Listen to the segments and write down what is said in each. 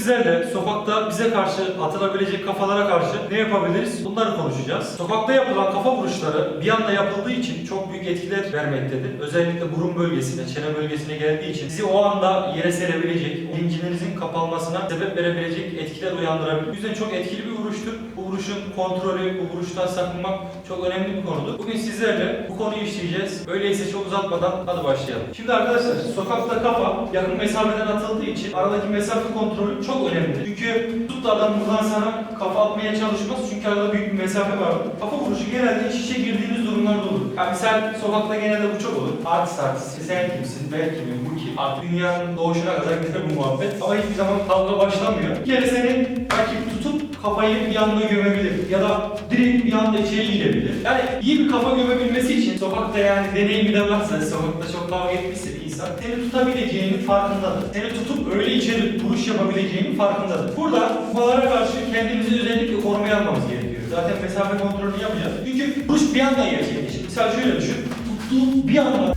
bugün sizlerle sokakta bize karşı atılabilecek kafalara karşı ne yapabiliriz? Bunları konuşacağız. Sokakta yapılan kafa vuruşları bir anda yapıldığı için çok büyük etkiler vermektedir. Özellikle burun bölgesine, çene bölgesine geldiği için sizi o anda yere serebilecek, lincinizin kapalmasına sebep verebilecek etkiler uyandırabilir. Bu yüzden çok etkili bir vuruştur. Bu vuruşun kontrolü, bu vuruştan sakınmak çok önemli bir konudur. Bugün sizlerle bu konuyu işleyeceğiz. Öyleyse çok uzatmadan hadi başlayalım. Şimdi arkadaşlar sokakta kafa yakın mesafeden atıldığı için aradaki mesafe kontrolü çok önemli. Çünkü tut da adam buradan sana kafa atmaya çalışmaz çünkü arada büyük bir mesafe var. Kafa vuruşu genelde iç içe girdiğiniz durumlarda olur. Yani misal sokakta genelde bu çok olur. Artist artist. Sen kimsin? Ben kimim? Bu kim? Artık dünyanın doğuşuna kadar gider bu muhabbet. Ama hiçbir zaman kavga başlamıyor. Bir kere senin rakip tutup kafayı bir anda gömebilir ya da direkt bir anda içeri girebilir. Yani iyi bir kafa gömebilmesi için sokakta yani deneyimi de varsa sokakta çok kavga etmişse bir insan seni tutabileceğinin farkındadır. Seni tutup öyle içeri vuruş yapabileceğinin farkındadır. Burada kupalara karşı kendimizi özellikle korumaya almamız gerekiyor. Zaten mesafe kontrolünü yapacağız. Çünkü vuruş bir anda gerçekleşir. Mesela şöyle düşün. Tuttuğun bir anda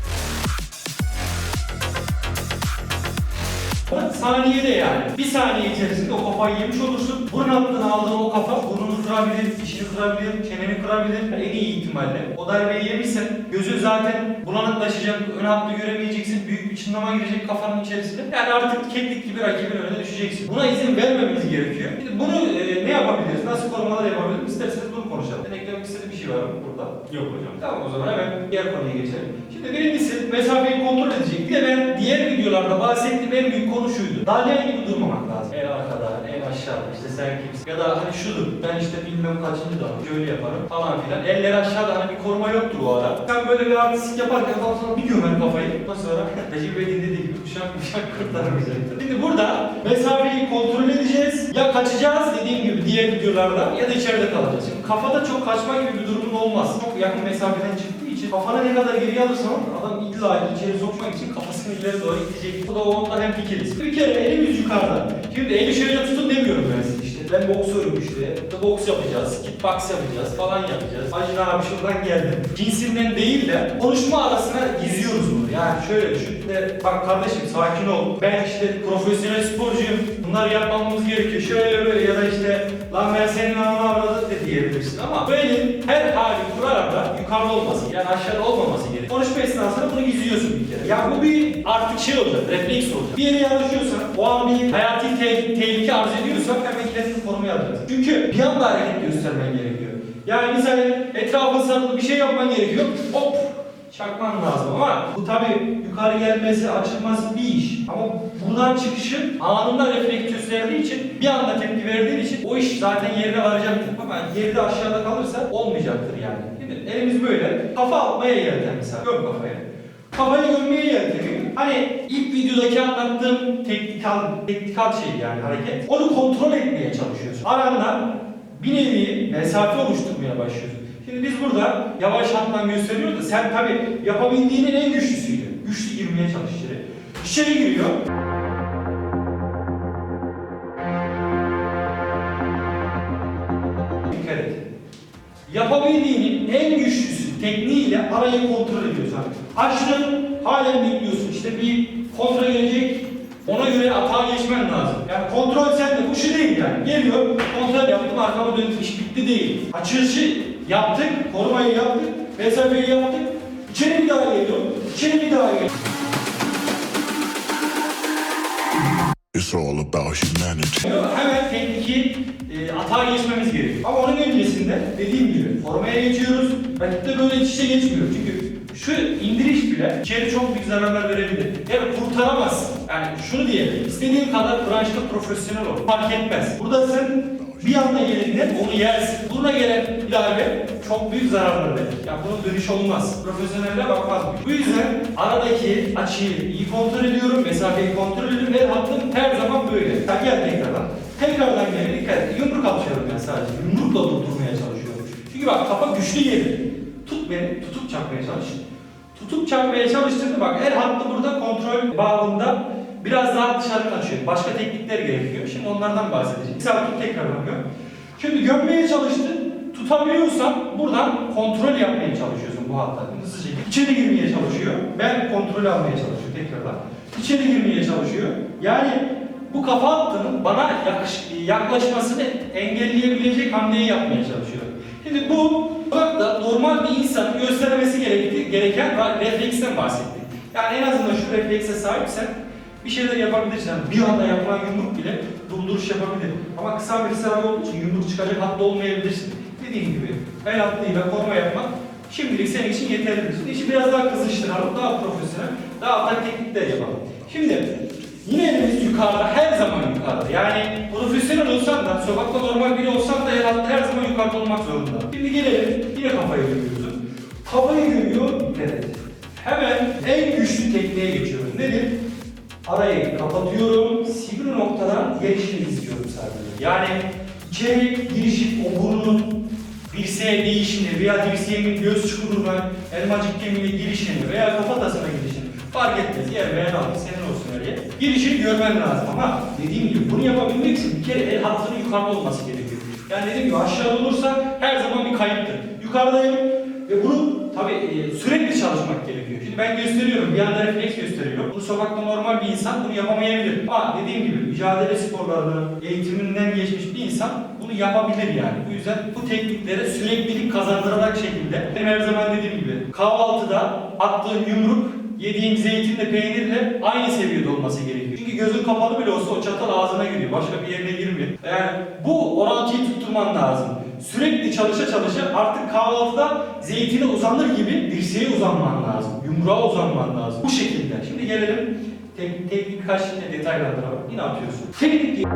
Saniyede yani. Bir saniye içerisinde o kafayı yemiş olursun. Burun altına aldığın o kafa burnunu kırabilir, dişini kırabilir, çeneni kırabilir. En iyi ihtimalle. O darbeyi yemişsen gözü zaten bulanıklaşacak, ön hattı göremeyeceksin. Büyük bir çınlama girecek kafanın içerisinde. Yani artık keklik gibi rakibin önüne düşeceksin. Buna izin vermememiz gerekiyor. Şimdi bunu e, ne yapabiliriz? Nasıl korumalar yapabiliriz? İsterseniz bunu konuşalım. Eklemek istediğim bir şey var mı burada? Yok hocam. Tamam o zaman hemen diğer konuya geçelim. Şimdi birincisi mesafeyi kontrol edecek. Bir de ben diğer videolarda bahsettiğim en büyük konu şuydu. Dalyan gibi durmamak lazım. En arkada, en aşağıda işte sen kimsin? Ya da hani şudur. Ben işte bilmem kaçıncı da şöyle yaparım falan filan. Eller aşağıda hani bir koruma yoktur o ara. Sen böyle bir artistik yaparken falan sonra bir gömer kafayı. Ondan sonra Recep Bey'in dediği gibi kuşak kuşak kurtaramayacaktır. Şimdi burada mesafeyi kontrol edeceğiz. Ya kaçacağız dediğim gibi diğer videolarda ya da içeride kalacağız. Şimdi kafada çok kaçma gibi bir durumun olmaz. Çok yakın mesafeden için kafana ne kadar geriye alırsan adam illa içeri sokmak için kafasını ileri doğru itecek. Bu da o ondan hem fikiriz. Bir kere elimiz yukarıda. Şimdi eli şöyle tutun demiyorum ben size işte. Ben boksörüm işte. İşte boks yapacağız, kickbox yapacağız falan yapacağız. Acun abi şuradan geldim. Cinsinden değil de konuşma arasına gizliyoruz bunu. Yani şöyle düşün. De, bak kardeşim sakin ol. Ben işte profesyonel sporcuyum. Bunları yapmamız gerekiyor. Şöyle böyle ya da işte lan ben senin ananı avradı de diyebilirsin. Ama böyle her hali kurarak da yukarıda olması yani aşağıda olmaması gerekiyor. Konuşma esnasında bunu gizliyorsun bir kere. Ya bu bir artık şey olacak, refleks olacak. Bir yere yanaşıyorsan, o an bir hayati te- tehlike arz ediyorsa hemen kendini korumaya alacaksın. Çünkü bir anda hareket göstermen gerekiyor. Yani mesela etrafın sarılı bir şey yapman gerekiyor. Hop çakman lazım ama bu tabi yukarı gelmesi, açılması bir iş. Ama buradan çıkışı anında refleks gösterdiği için bir anda tepki verdiğin için o iş zaten yerine varacaktır. Ama geride aşağıda kalırsa olmayacaktır yani. Şimdi elimiz böyle. Kafa atmaya yelten mesela. Göm kafaya. Kafayı gömmeye yelteniyor. Hani ilk videodaki anlattığım teknikal, teknikal şey yani hareket. Onu kontrol etmeye çalışıyorsun. Aranda bir nevi mesafe oluşturmaya başlıyorsun. Şimdi biz burada yavaş hattan gösteriyoruz da sen tabi yapabildiğinin en güçlüsüydü. Güçlü girmeye çalış içeri. İçeri giriyor. Dikkat et. Yapabildiğinin en güçlüsü tekniğiyle arayı kontrol ediyorsun. Açtın, halen bekliyorsun. İşte bir kontra gelecek, ona göre atağa geçmen lazım. Yani kontrol sende, bu şey değil yani. Geliyor, kontrol yaptım, arkama döndüm, iş bitti değil. Açılışı yaptık, korumayı yaptık, mesafeyi yaptık. İçeri bir daha geliyor, içeri bir daha geliyor. It's all about humanity. Hemen tekniki e, atağa geçmemiz gerekiyor. Ama onun öncesinde dediğim gibi formaya geçiyoruz. Rakipte böyle iç içe geçmiyor. Çünkü şu indiriş bile içeri çok büyük zararlar verebilir. Yani kurtaramazsın. Yani şunu diyelim. İstediğin kadar branşta profesyonel ol. Fark etmez. Buradasın bir anda geldiğinde onu yersin. Buna gelen ilave çok büyük zararlar verir. Yani bunun dönüş olmaz. Profesyonelle bakmaz bu. Bu yüzden aradaki açıyı iyi kontrol ediyorum. Mesafeyi kontrol ediyorum. Ve hattım her zaman böyle. Gel tekrardan. Tekrardan gel. Dikkat et. Yumruk atıyorum ben sadece. Yumrukla durdurmaya çalışıyorum. Çünkü bak kafa güçlü gelir. Tut beni. Tutup çakmaya çalış. Tutup çakmaya çalıştığında bak her hattı burada kontrol bağında biraz daha dışarı kaçıyor. Başka teknikler gerekiyor. Şimdi onlardan bahsedeceğim. Mesela tut tekrardan göm. Şimdi gömmeye çalıştın. Tutabiliyorsan buradan kontrol yapmaya çalışıyorsun. bu hatta. Hızlı şekilde. İçeri girmeye çalışıyor. Ben kontrol almaya çalışıyorum tekrardan. İçeri girmeye çalışıyor. Yani bu kafa hattının bana yakış, yaklaşmasını engelleyebilecek hamleyi yapmaya çalışıyor. Şimdi bu da normal bir insanın göstermesi gereken refleksten bahsettik. Yani en azından şu reflekse sahipsen bir şeyler yapabilirsin. Yani bir anda yapılan yumruk bile durduruş yapabilir. Ama kısa bir mesafe olduğu için yumruk çıkacak hatta olmayabilirsin. Dediğim gibi el attığıyla koruma yapmak şimdilik senin için yeterlidir. İşi biraz daha kızıştıralım, daha profesyonel, daha atak yapalım. Şimdi yine elimiz yukarıda, her zaman yukarıda. Yani profesyonel olsan da, sokakta normal biri olsan da attı her zaman yukarıda olmak zorunda. Şimdi gelelim, yine kafayı görüyoruz. Kafayı görüyor, evet. Hemen en güçlü tekniğe geçiyoruz. Nedir? Arayı kapatıyorum, sivri noktadan gelişini istiyorum sadece. Yani içeri girişip o burnun dirseğe değişini veya dirseğimin göz çukuruna, elmacık kemiğine girişini veya kafatasına girişini fark etmez. Yer veya aldık senin olsun yer. Girişini görmen lazım ama dediğim gibi bunu yapabilmek için bir kere el hattının yukarıda olması gerekiyor. Yani dediğim gibi aşağıda olursa her zaman bir kayıptır. Yukarıdayım ve bunu tabii e, sürekli çalışmak gerekiyor. Şimdi ben gösteriyorum, bir anda refleks gösteriyor. Bu sokakta normal bir insan bunu yapamayabilir. Ama dediğim gibi mücadele sporlarını eğitiminden geçmiş bir insan bunu yapabilir yani. Bu yüzden bu tekniklere süreklilik kazandıracak şekilde benim her zaman dediğim gibi kahvaltıda attığın yumruk yediğin zeytinle peynirle aynı seviyede olması gerekiyor. Çünkü gözün kapalı bile olsa o çatal ağzına giriyor. Başka bir yerine girmiyor. Yani bu orantıyı tutturman lazım. Sürekli çalışa çalışa artık kahvaltıda zeytine uzanır gibi dirseğe uzanman lazım. Yumruğa uzanman lazım. Bu şekilde. Şimdi gelelim tek, teknik kaç detaylandıralım. Yine atıyorsun. Teknik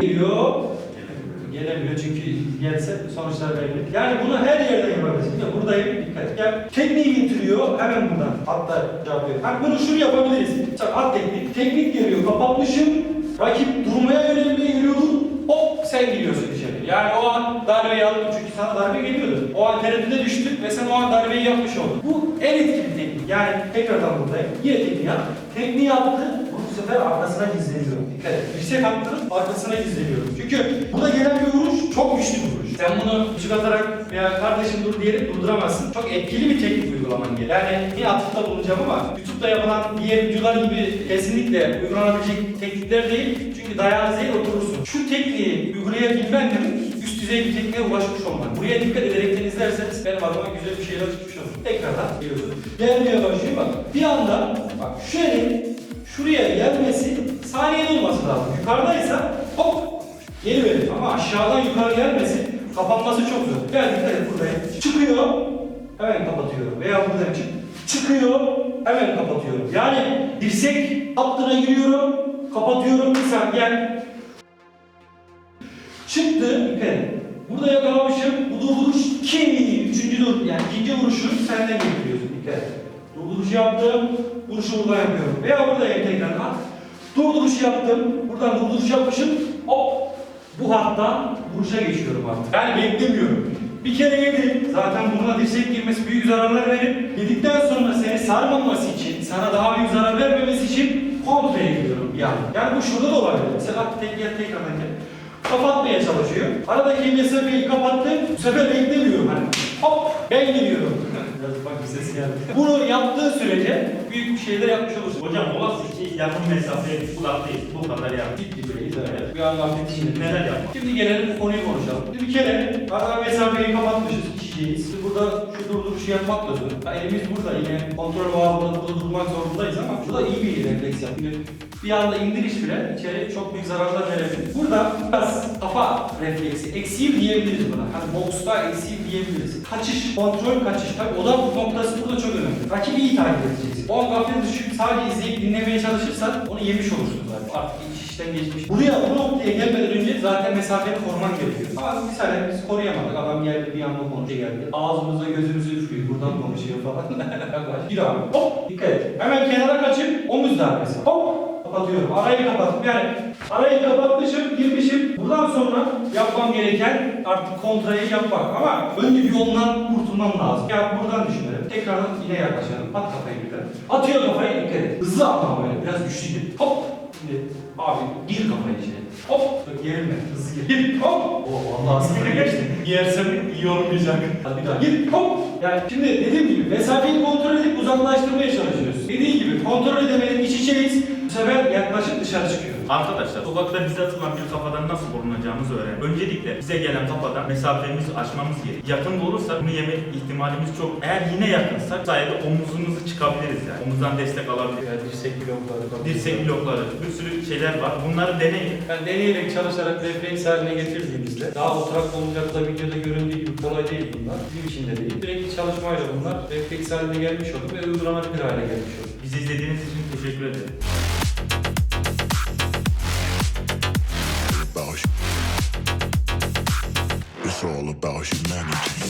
geliyor. Gelemiyor çünkü gelse sonuçlar belli. Yani bunu her yerden yapabilirsin. Ya buradayım dikkat. Gel. Tekniği getiriyor hemen buradan. Hatta cevap veriyor. Ha, bunu şunu yapabiliriz. Mesela at teknik. Teknik geliyor. Kapatmışım. Rakip durmaya yönelmeye giriyordu. Hop sen giriyorsun içeri. Yani o an darbeyi aldın çünkü sana darbe geliyordu. O an tereddüde düştün ve sen o an darbeyi yapmış oldun. Bu en etkili teknik. Yani tekrardan buradayım. Yine tekniği yap. Tekniği yaptı. Bu sefer arkasına gizleniyorum. Dikkat et. Dirsek attırıp arkasına gizleniyorum. Çünkü burada gelen bir vuruş çok güçlü bir vuruş. Sen bunu küçük atarak veya kardeşim dur diyerek durduramazsın. Çok etkili bir teknik uygulaman gerekiyor. Yani yine atıfta bulunacağım ama YouTube'da yapılan diğer videolar gibi kesinlikle uygulanabilecek teknikler değil. Çünkü dayağınız değil oturursun. Şu tekniği uygulayabilmen demek üst düzey bir tekniğe ulaşmış olmak. Buraya dikkat ederekten izlerseniz benim adıma güzel bir şeyler çıkmış olur. Tekrardan geliyorsun. Gelmeye başlıyor bak. Bir anda bak şu elin şuraya gelmesi saniyede olması lazım. Yukarıdaysa hop geri ama aşağıdan yukarı gelmesi kapanması çok zor. Gel dikkat et buradayım. Çıkıyor hemen kapatıyorum veya buradan çık. Çıkıyor hemen kapatıyorum. Yani dirsek hattına giriyorum kapatıyorum bir saniye gel. Çıktı et. Burada yakalamışım. Bu da vuruş iki. Üçüncü dur. Yani ikinci vuruşu senden getiriyorsun. Dikkat et. Durduruş yaptım. Vuruşu burada yapıyorum. Veya burada tekrar at. Durduruş yaptım. Buradan durduruş yapmışım. Hop. Bu hattan vuruşa geçiyorum artık. Yani beklemiyorum. Bir kere yedi. Zaten buna dirsek girmesi büyük zararlar verir. Yedikten sonra seni sarmaması için, sana daha büyük zarar vermemesi için kontraya gidiyorum bir anda. Yani bu şurada da olabilir. Mesela tek yer tekrardan gel kapatmaya çalışıyor. Aradaki mesafeyi kapattı. Bu sefer beklemiyorum hani. Hop ben gidiyorum. Bak bir ses geldi. Bunu yaptığı sürece büyük bir şeyler yapmış olursun. Hocam olası ki yakın mesafe uzaktayız. Bu kadar yani. Gitti böyle izah Bir an gaflet içinde. Neler yapmak? Şimdi gelelim konuyu konuşalım. Şimdi bir kere ara mesafeyi kapatmışız kişiyiz. Şimdi burada durduruşu yapmak da zor. Ha, elimiz burada yine kontrol bağımında burada durmak zorundayız ama bu da iyi bir refleks yapıyor. Bir anda indiriş bile içeri çok büyük zararlar verebilir. Burada biraz kafa refleksi, eksiğim diyebiliriz buna. Hani boksta eksiğim diyebiliriz. Kaçış, kontrol kaçış. Tabii odak noktası burada çok önemli. Rakibi iyi takip edeceksin. O an gaflet düşüp sadece izleyip dinlemeye çalışırsan onu yemiş olursun. Artık iş işten geçmiş. Buraya bu noktaya gelmeden önce zaten mesafeni koruman gerekiyor. Ama misal biz koruyamadık. Adam geldi bir anda konuşuyor geldi. Ağzımıza gözümüzü üflüyor. Buradan konuşuyor falan. bir abi. Hop dikkat et. Hemen kenara kaçıp omuz darbesi. Hop kapatıyorum. Arayı kapattım. Yani arayı kapatmışım, girmişim. Buradan sonra yapmam gereken artık kontrayı yapmak. Ama önce bir yoldan kurtulmam lazım. Ya buradan düşünelim. Tekrardan yine yaklaşalım. At kafayı bir de. Atıyor kafayı dikkat et. Hızlı atma böyle. Biraz güçlü git. Hop Şimdi abi gir kafayı içine. Hop. Bak gerilme. Hızlı gir. Hop. Oh vallahi sıfıra geçti. Yersem iyi olmayacak. Hadi bir daha gir. Hop. Yani şimdi dediğim gibi mesafeyi kontrol edip uzaklaştırmaya çalışıyoruz. Dediğim gibi kontrol edemedik iç içeyiz. Bu sefer yaklaşıp dışarı çıkıyor. Arkadaşlar sokakta bize atılan bir kafadan nasıl korunacağımızı öğrenin. Öncelikle bize gelen kafadan mesafemizi aşmamız gerek. Yakın da olursa bunu yeme ihtimalimiz çok. Eğer yine yakınsak sayede omuzumuzu çıkabiliriz yani. Omuzdan destek alabiliriz. Yani dirsek blokları. Dirsek blokları, bir sürü şeyler var. Bunları deneyin. Ben deneyerek çalışarak refleks haline getirdiğimizde daha oturak olunca da videoda göründüğü gibi kolay değil bunlar. Bizim için de değil. Sürekli çalışmayla bunlar refleks haline gelmiş oldu ve uygulanabilir hale gelmiş oldu. Bizi izlediğiniz için teşekkür ederim. All about humanity.